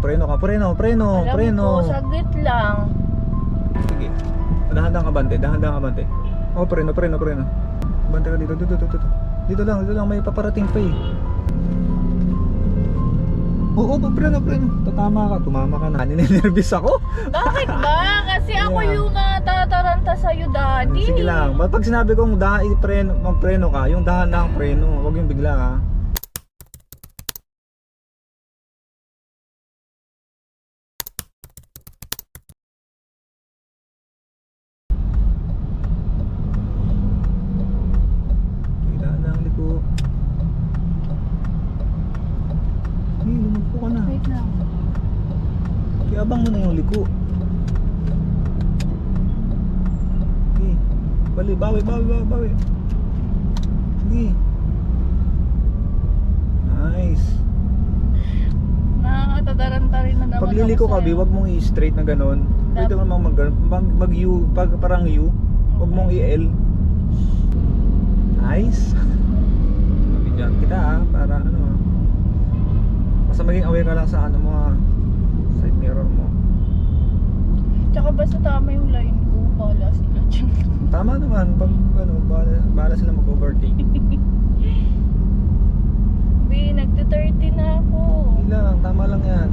preno ka, preno, preno, Alam preno. ko, saglit lang. Sige. Dahan-dahan ka bante, dahan-dahan ka bante. Oh, preno, preno, preno. Bante ka dito, dito, dito, dito. Dito lang, dito lang, may paparating pa eh. Oo, oh, preno, preno. Tatama ka, tumama ka na. Ninenervous ako. Bakit ba? Kasi ako Yeah. yung uh, tataranta sa'yo, daddy. Sige lang. Pag sinabi kong dahan, preno, magpreno ka, yung dahan lang preno. Huwag yung bigla ha. Okay, dahan lang liko. Hey, lumagpo ka na. Wait lang. Iabang mo na yung liko. Okay. Bali, bawi, bawi, bawi, bawi. Sige. Nice. Nakakataranta rin na naman Pag liliko ako ka. Bi, wag mong i-straight na ganun. Pwede mo namang mag, mag, U, pag parang U. Wag mong i-L. Nice. Mabigyan kita ha, para ano ha. Basta maging aware ka lang sa ano mo ha. Side mirror mo. Tsaka basta tama yung line ko, bala sila dyan. Tama naman, pag ano, bahala, bahala sila mag-overtake. B, nagte-30 na ako. Hindi lang, tama lang yan.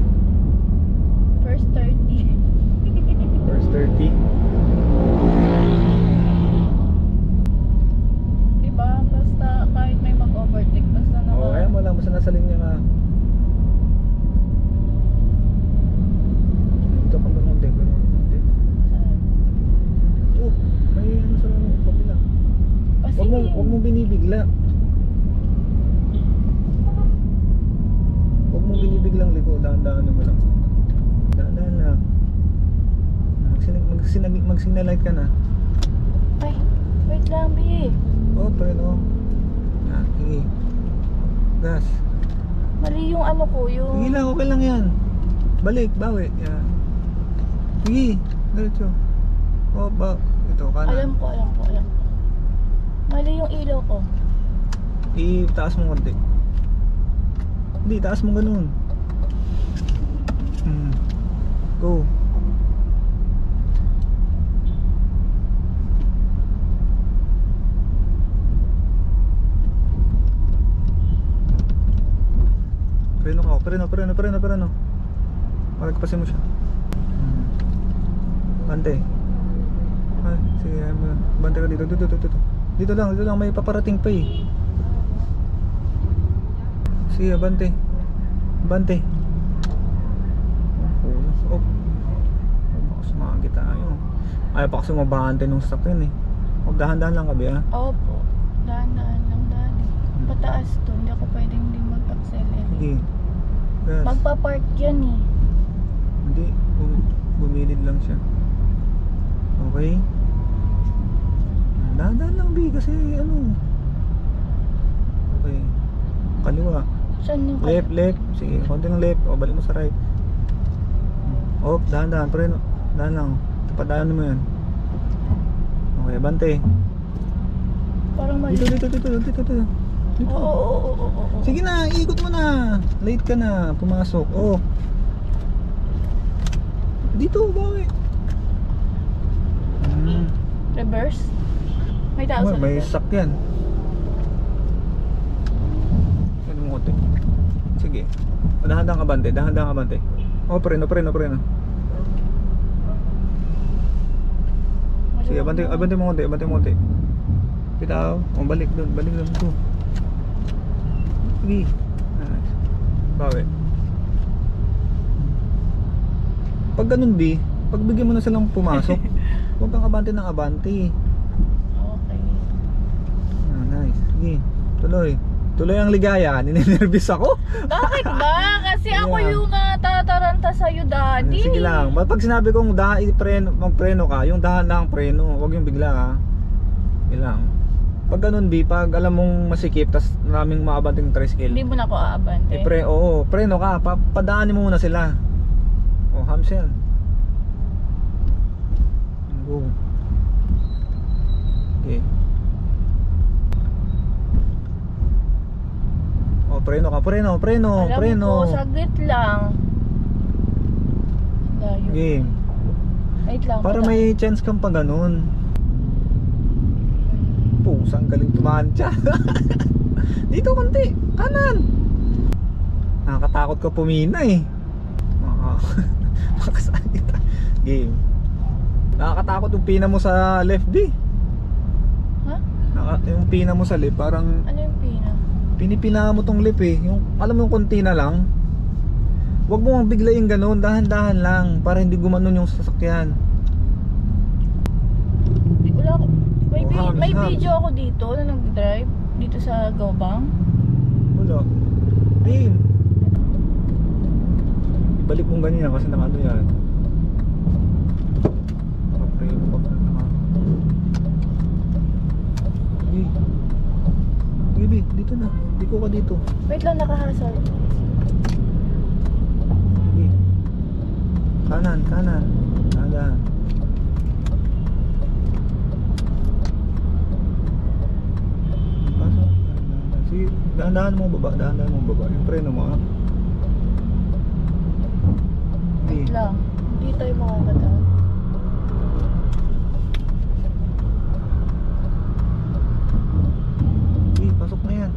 First 30. First 30. diba? Basta kahit may mag-overtake, basta naman. Oo, kaya mo lang, basta nasa linya ka. Dito ka ba konti? Konti. Oh, may ano sa ano, kabila. Kasi, Huwag mo, huwag mo binibigla. Huwag mo binibiglang liko, dahan-dahan mo lang. Dahan-dahan lang. Magsinag, magsinag, magsignalight ka na. Ay, wait lang, B. Oh, pero Yan, sige. Gas. Mali yung ano ko, yung... Sige lang, okay lang yan. Balik, bawi. Yan. Sige, diretso. Oh, ba, ito, kanan. Alam ko, alam ko, alam ko. Mali yung ilaw ko. I-taas mo konti. Hindi, taas mo ganun. Hmm. Go. Preno ka, preno, preno, preno, preno. Malagpasin mo siya. Hmm. Bante. Ay, sige, ay mo na. Bante ka dito, dito, dito, dito. Dito lang, dito lang, may paparating pa eh. Sige, bante. Bante. Oh, kulas. Oh. Oh, baka sumagi tayo. Ayaw pa kasi mabahante nung sakyan eh. Huwag dahan-dahan lang kabi ah. Opo. Dahan-dahan lang, daddy. Pataas to, hindi ako pwedeng hindi mag-accelerate. Sige. Gas. Magpa-park yan eh. Hindi. Bum- bumilid lang siya. Okay. Dahan-dahan lang bi kasi ano. Okay. Kaliwa. Saan yung Left, left. Sige, konti ng left. O, balik mo sa right. Oh, dahan-dahan. Pero, dahan lang. Tapadaan mo yan. Okay, bante. Parang mali. Dito, dito, dito, dito, dito. Dito. Oo, oo, oo, oo, oo. Sige na, ikot mo na. Late ka na. Pumasok. Oh. Dito, bawi. Hmm. Reverse? May tao sa May likod. sakyan. Ano mo konti? Sige. Dahan-dahan ka bante, dahan-dahan ka bante. Oh, preno, preno, preno. Sige, abante, abante mo konti, abante mo konti. Bitaw, oh, balik doon, balik doon ko. Sige. Nice. Bawi. Pag ganun, B, pagbigyan mo na silang pumasok, huwag kang abante ng abante. Okay. Ah, Sige, tuloy. Tuloy ang ligaya. Ninenervous ako. Bakit ba? Kasi ako Yeah. yung uh, tataranta sa'yo, daddy. Sige lang. Pag pag sinabi kong dahan, preno, magpreno ka, yung dahan lang preno. Huwag yung bigla ha. Sige lang. Pag ganun, B, pag alam mong masikip, tas maraming maabanting tricycle. Hindi mo na ako aabante. Eh, pre, oo, preno ka. Pa, padaanin mo muna sila. Oh, hams yan. Go. Okay. Oh, preno ka, preno, preno, Alam preno. ko, saglit lang. Layo. Game. Wait lang. Para pata- may chance kang pa ganun. Pusang galing tumantya. Dito konti. Kanan. Nakakatakot ka pumina eh. Maka... Makasakit. Game. Nakakatakot yung pina mo sa left di. Ha? Naka, yung pina mo sa left parang Ano yung pina? Pinipina mo tong lip eh. Yung, alam mo yung konti na lang. Huwag mo ang bigla yung ganun. Dahan-dahan lang. Para hindi gumanon yung sasakyan. Wala ako. May, Oh, hams, may hams. video ako dito na nag-drive. Dito sa Gobang. Wala. Game. Ibalik mong ganyan kasi nakano yan. Naka-frame pa. Naka... Sige. Sige, B. Dito na. Diko ka dito. Wait lang, nakahasal. Sige. Kanan, kanan. Kanan. Pasok. Sige, dahan-dahan mo baba, dahan-dahan mo baba. Yung preno mo. Sige. Wait lang. Hindi tayo makakadaan. Sige, pasok na yan.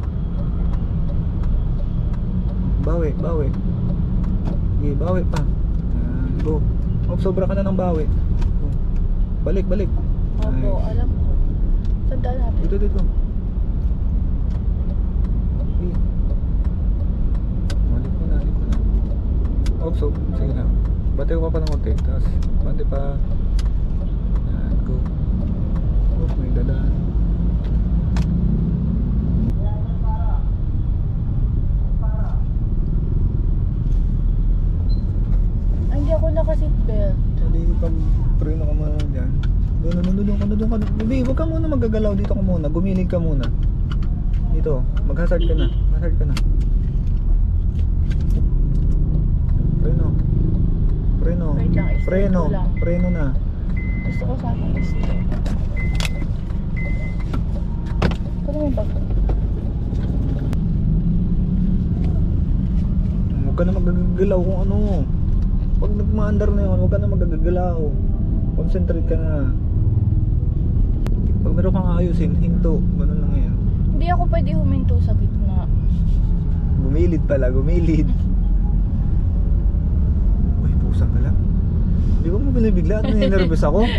Bawi, bawi. Sige, bawi pa. Yan, go. Oh, sobra ka na ng bawi. Go. Balik, balik. Opo, Nice. alam ko. Sandaan natin. Dito, dito. Sige. Balik mo na, balik mo na. Oh, so, sige na. Bati ko pa pa ng konti. Tapos, bante pa. Yan, go. Oh, may dadaan. Ay, hindi ako naka-seatbelt. Hindi pag preno ka muna dyan. Doon, doon, doon, doon ka, doon ka. Baby, huwag ka muna magagalaw. Dito ka muna. Gumilig ka muna. Dito. Mag-hazard ka na. Hazard ka na. Preno. Preno. Preno. Preno na. Gusto ko sana i-straight. Ano yung bag? Huwag ka na magagalaw kung ano. Pag nagmaandar na yun, huwag ka na magagalaw. Concentrate ka na. Pag meron kang ayusin, hinto. Ganun lang yan. Hindi ako pwede huminto sa gitna. Gumilid pala, gumilid. Uy, pusang ka lang. Hindi ko mo binibigla at nervous ako.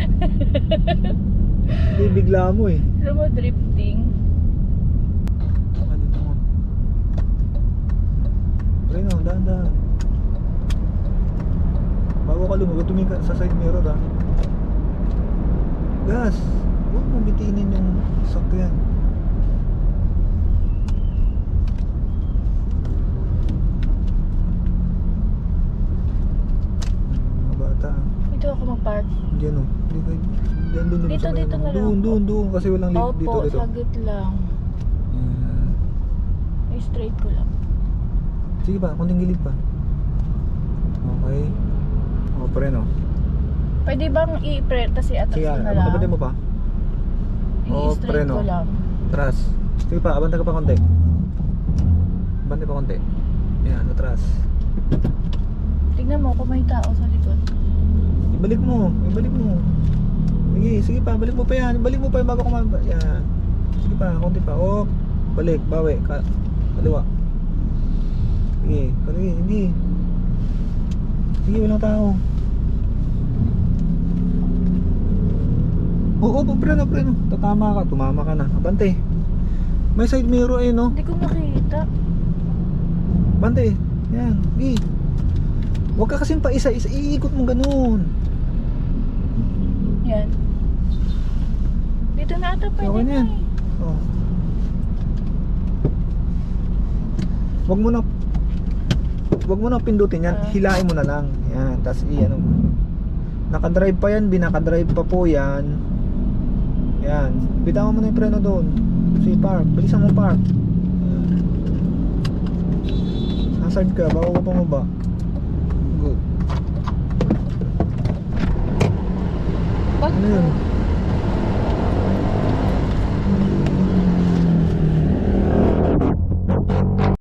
Hindi bigla mo eh. Alam mo, drifting. Ah, dito mo. Reno, dahan dahan. Bago ka lumagot, tumingin ka sa side mirror ah. Gas! Huwag mo bitinin yung sakyan. Dito ako mag-park. Diyan o. Dito. Dito, ano. na lang Doon, doon, doon. Kasi walang lift Opo, dito, dito. saglit lang. Yan. I-straight ko lang. Sige pa, konting gilid pa. Okay. O, pre no. Pwede bang i-pre, tas i-atas Sige, ko na ano lang? kapatid mo pa? I-straight preno. ko lang. Atras. Sige pa, abante ka pa konti. Abante pa konti. Yan, atras. Tignan mo kung may tao sa likod. Ibalik mo, ibalik mo. Sige, sige pa, balik mo pa yan. Balik mo pa yung bago kumain. Yan. Sige pa, konti pa. Oh, balik, bawi. Ka kaliwa. Sige, kaliwa, hindi. Sige, walang tao. Oo, oh, preno, preno. Tatama ka, tumama ka na. Abante. May side mirror eh, no? Hindi ko nakita. Bante, yan, gi. Huwag ka kasing pa isa-isa, iikot mo ganun. Yan. Dito na ata pwede Okay na yan. eh. Oh. Huwag mo na Huwag mo na pindutin yan, Ah. hilain mo na lang. Yan, tapos i-ano mo. Naka-drive pa yan, binaka-drive pa po yan. Yan. Bitawan mo na yung preno doon. Si park, bilisan mo park. Yan. Hazard ka, bago ka pumaba. Good. Ba't Ano yun?